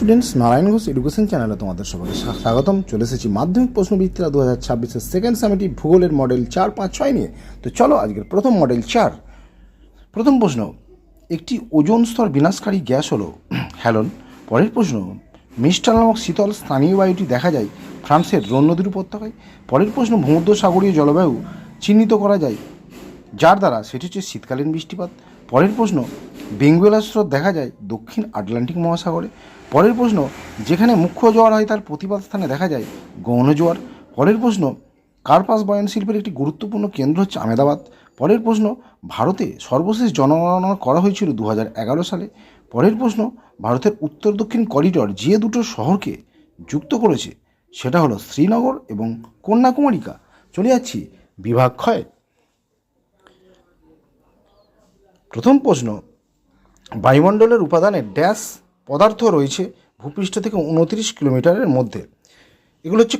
Students Narayan Ghosh education চ্যানেলে তোমাদের সবাইকে স্বাগতম। চলে এসেছি মাধ্যমিক প্রশ্নবিদ্যা দু হাজার ছাব্বিশের সেকেন্ড সামিটি ভূগোলের মডেল চার, পাঁচ, ছয় নিয়ে। তো চলো আজকের প্রথম মডেল চার। প্রথম প্রশ্ন, একটি ওজন স্তর বিনাশকারী গ্যাস হলো? হ্যালন পরের প্রশ্ন মিস্টার নামক শীতল স্থানীয় বায়ুটি দেখা যায় ফ্রান্সের রোন নদীর উপত্যকায়? পরের প্রশ্ন, ভূমধ্যসাগরীয় জলবায়ু চিহ্নিত করা যায়? যার দ্বারা, সেটি হচ্ছে শীতকালীন বৃষ্টিপাত। পরের প্রশ্ন বেঙ্গুয়েলা স্রোত দেখা যায় দক্ষিণ আটলান্টিক মহাসাগরে। পরের প্রশ্ন, যেখানে মুখ্য জোয়ার হয় তার প্রতিবাদ স্থানে দেখা যায় গৌণ জোয়ার। পরের প্রশ্ন, কার্পাস বয়ন শিল্পের একটি গুরুত্বপূর্ণ কেন্দ্র হচ্ছে আমেদাবাদ। পরের প্রশ্ন, ভারতে সর্বশেষ জনগণনা করা হয়েছিল দু সালে। পরের প্রশ্ন, ভারতের উত্তর দক্ষিণ করিডর যে দুটো শহরকে যুক্ত করেছে, সেটা হলো শ্রীনগর এবং কন্যাকুমারিকা চলে যাচ্ছি বিভাগ ক্ষয় প্রথম প্রশ্ন, বায়ুমণ্ডলের উপাদানে ড্যাশ পদার্থ রয়েছে ভূপৃষ্ঠ থেকে উনত্রিশ কিলোমিটারের মধ্যে। এগুলো হচ্ছে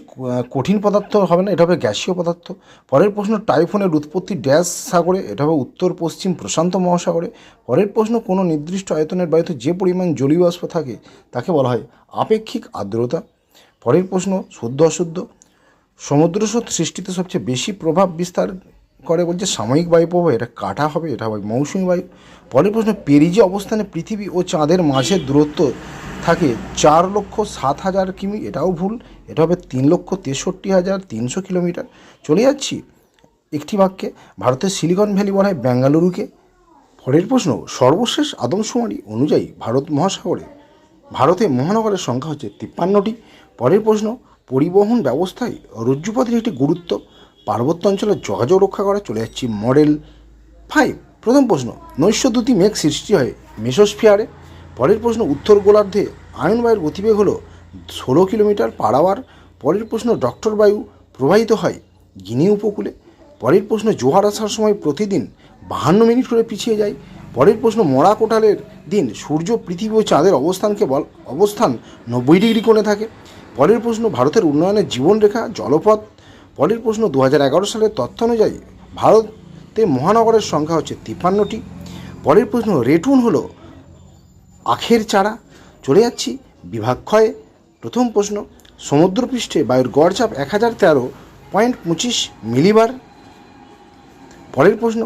কঠিন পদার্থ হবে না, এটা হবে গ্যাসীয় পদার্থ। পরের প্রশ্ন, টাইফুনের উৎপত্তি ড্যাশ সাগরে, এটা হবে উত্তর, পশ্চিম প্রশান্ত মহাসাগরে। পরের প্রশ্ন, কোনো নির্দিষ্ট আয়তনের বায়ুতে যে পরিমাণ জলীয় বাষ্প থাকে, তাকে বলা হয় আপেক্ষিক আর্দ্রতা। পরের প্রশ্ন শুদ্ধ অশুদ্ধ, সমুদ্র সৃষ্টিতে সবচেয়ে বেশি প্রভাব বিস্তার করে বলছে সাময়িক বায়ু প্রবাহ, এটা কাটা হবে, এটা হবে মৌসুমী বায়ু। পরের প্রশ্ন, পেরিজে অবস্থানে পৃথিবী ও চাঁদের মাঝের দূরত্ব থাকে চার লক্ষ সাত হাজার কিমি, এটাও ভুল। এটা হবে তিন লক্ষ তেষট্টি হাজার তিনশো কিলোমিটার। চলে যাচ্ছি একটি বাক্যে, ভারতের সিলিকন ভ্যালি বলা হয় বেঙ্গালুরুকে। পরের প্রশ্ন, সর্বশেষ আদমশুমারি অনুযায়ী ভারত মহাসাগরে, ভারতে মহানগরের সংখ্যা হচ্ছে তিপ্পান্নটি। পরের প্রশ্ন, পরিবহন ব্যবস্থায় রজ্জুপথের একটি গুরুত্ব পার্বত্য অঞ্চলে যোগাযোগ রক্ষা করা চলে যাচ্ছি মডেল ফাইভ। প্রথম প্রশ্ন, নৈশ দুটি মেঘ সৃষ্টি হয় মেসোস্ফিয়ারে? পরের প্রশ্ন, উত্তর গোলার্ধে আয়ন বায়ুর গতিবেগ হলো ষোলো কিলোমিটার পার আওয়ার। পরের প্রশ্ন, ডক্টর বায়ু প্রবাহিত হয় গিনি উপকূলে? পরের প্রশ্ন, জোয়ার আসার সময় প্রতিদিন বাহান্ন মিনিট করে পিছিয়ে যায়? পরের প্রশ্ন, মরা কোটালের দিন সূর্য পৃথিবী ও চাঁদের অবস্থানকে বল, অবস্থান নব্বই ডিগ্রি কোণে থাকে? পরের প্রশ্ন, ভারতের উন্নয়নের জীবনরেখা, জলপথ পরের প্রশ্ন দু সালের তথ্য অনুযায়ী ভারতে মহানগরের সংখ্যা হচ্ছে তিপ্পান্নটি। পরের প্রশ্ন, রেটুন হলো আখের চারা। চলে যাচ্ছি বিভাগ ক্ষয়ে। প্রথম প্রশ্ন, সমুদ্রপৃষ্ঠে বায়ুর গড় চাপ এক হাজার তেরো পয়েন্ট পঁচিশ মিলিবার। পরের প্রশ্ন,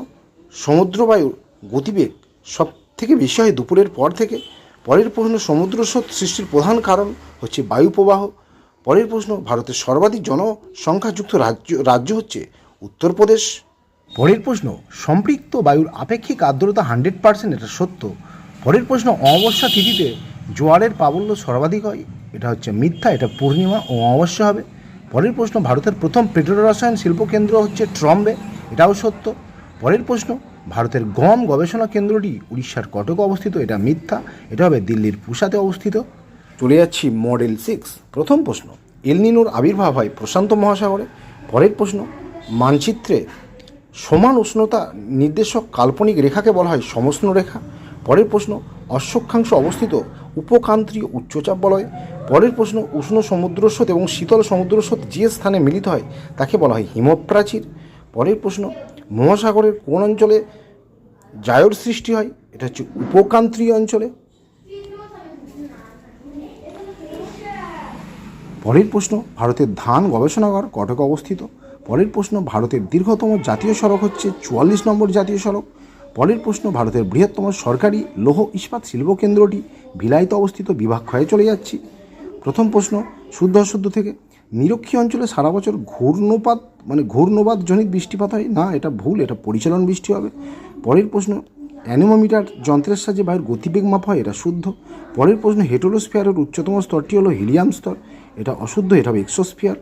সমুদ্রবায়ুর গতিবেগ সব থেকে বেশি হয় দুপুরের পর থেকে। পরের প্রশ্ন সমুদ্র স্রোত সৃষ্টির প্রধান কারণ হচ্ছে বায়ু প্রবাহ পরের প্রশ্ন, ভারতের সর্বাধিক জনসংখ্যাযুক্ত রাজ্য রাজ্য হচ্ছে উত্তরপ্রদেশ। পরের প্রশ্ন, সম্পৃক্ত বায়ুর আপেক্ষিক আর্দ্রতা হান্ড্রেড পার্সেন্ট, এটা সত্য। পরের প্রশ্ন, অমাবস্যা তিথিতে জোয়ারের প্রাবল্য সর্বাধিক হয়, এটা হচ্ছে মিথ্যা, এটা পূর্ণিমা ও অমাবস্যা হবে। পরের প্রশ্ন, ভারতের প্রথম পেট্রোরসায়ন শিল্পকেন্দ্র হচ্ছে ট্রম্বে, এটাও সত্য। পরের প্রশ্ন, ভারতের গম গবেষণা কেন্দ্রটি উড়িষ্যার কটকে অবস্থিত, এটা মিথ্যা, এটা হবে দিল্লির পুসাতে অবস্থিত। চলে যাচ্ছি মডেল সিক্স, প্রথম প্রশ্ন। এলনিনোর আবির্ভাব হয় প্রশান্ত মহাসাগরে। পরের প্রশ্ন, মানচিত্রে সমান উষ্ণতা নির্দেশক কাল্পনিক রেখাকে বলা হয় সমষ্ণ রেখা। পরের প্রশ্ন, অশ্বক্ষাংশ অবস্থিত উপকান্ত্রীয় উচ্চচাপ বলয়। পরের প্রশ্ন, উষ্ণ সমুদ্রস্রোত এবং শীতল সমুদ্রস্রোত যে স্থানে মিলিত হয় তাকে বলা হয় হিমপ্রাচীর। পরের প্রশ্ন, মহাসাগরের কোন অঞ্চলে জায়র সৃষ্টি হয়? এটা হচ্ছে উপকান্ত্রীয় অঞ্চলে। পরের প্রশ্ন, ভারতের ধান গবেষণাগার কটকে অবস্থিত। পরের প্রশ্ন, ভারতের দীর্ঘতম জাতীয় সড়ক হচ্ছে চুয়াল্লিশ নম্বর জাতীয় সড়ক। পরের প্রশ্ন, ভারতের বৃহত্তম সরকারি লৌহ ইস্পাত শিল্প কেন্দ্রটি ভিলাইতে অবস্থিত বিভাগ ক্ষয়ে চলে যাচ্ছি। প্রথম প্রশ্ন, শুদ্ধ অশুদ্ধ থেকে নিরক্ষী অঞ্চলে সারা বছর ঘূর্ণপাত মানে ঘূর্ণবাদ জনিত বৃষ্টিপাত হয়? না, এটা ভুল, এটা পরিচালন বৃষ্টি হবে। পরের প্রশ্ন অ্যানোমোমিটার যন্ত্রের সাহায্যে বায়ুর গতিবেগ মাপ হয়, এটা শুদ্ধ। পরের প্রশ্ন হেটোলোস্ফিয়ারের উচ্চতম স্তরটি হলো হিলিয়াম স্তর। এটা অশুদ্ধ, এটা হবে এক্সোস্ফিয়ার।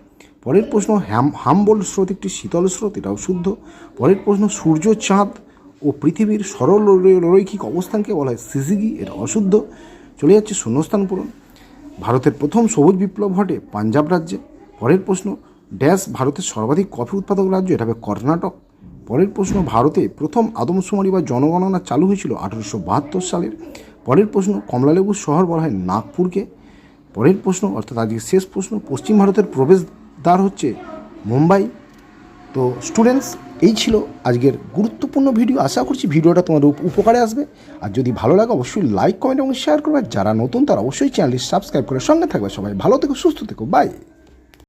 পরের প্রশ্ন, হ্যাম হামবোল্ড স্রোত একটি শীতল স্রোত, এটাও শুদ্ধ। পরের প্রশ্ন, সূর্য চাঁদ ও পৃথিবীর সরল রৈখিক অবস্থানকে বলা হয় সিজিগি এটা অশুদ্ধ। চলে যাচ্ছে শূন্যস্থান পূরণ। ভারতের প্রথম সবুজ বিপ্লব ঘটে পাঞ্জাব রাজ্যে। পরের প্রশ্ন, ড্যাশ ভারতের সর্বাধিক কফি উৎপাদক রাজ্য, এটা হবে কর্ণাটক। পরের প্রশ্ন, ভারতে প্রথম আদমশুমারি বা জনগণনা চালু হয়েছিল আঠেরোশো বাহাত্তর সালের। পরের প্রশ্ন, কমলালেবুর শহর বলা হয় নাগপুরকে। পরের প্রশ্ন, অর্থাৎ আজকে শেষ প্রশ্ন, পশ্চিম ভারতের প্রবেশদ্বার হচ্ছে মুম্বাই। তো স্টুডেন্টস এই ছিল আজকের গুরুত্বপূর্ণ ভিডিও আশা করছি ভিডিওটা তোমাদের উপকারে আসবে। আর যদি ভালো লাগে, অবশ্যই লাইক কমেন্ট এবং শেয়ার করবে। যারা নতুন, তারা অবশ্যই চ্যানেলটি সাবস্ক্রাইব করে সঙ্গে থাকবে। সবাই ভালো থেকো, সুস্থ থেকো। বাই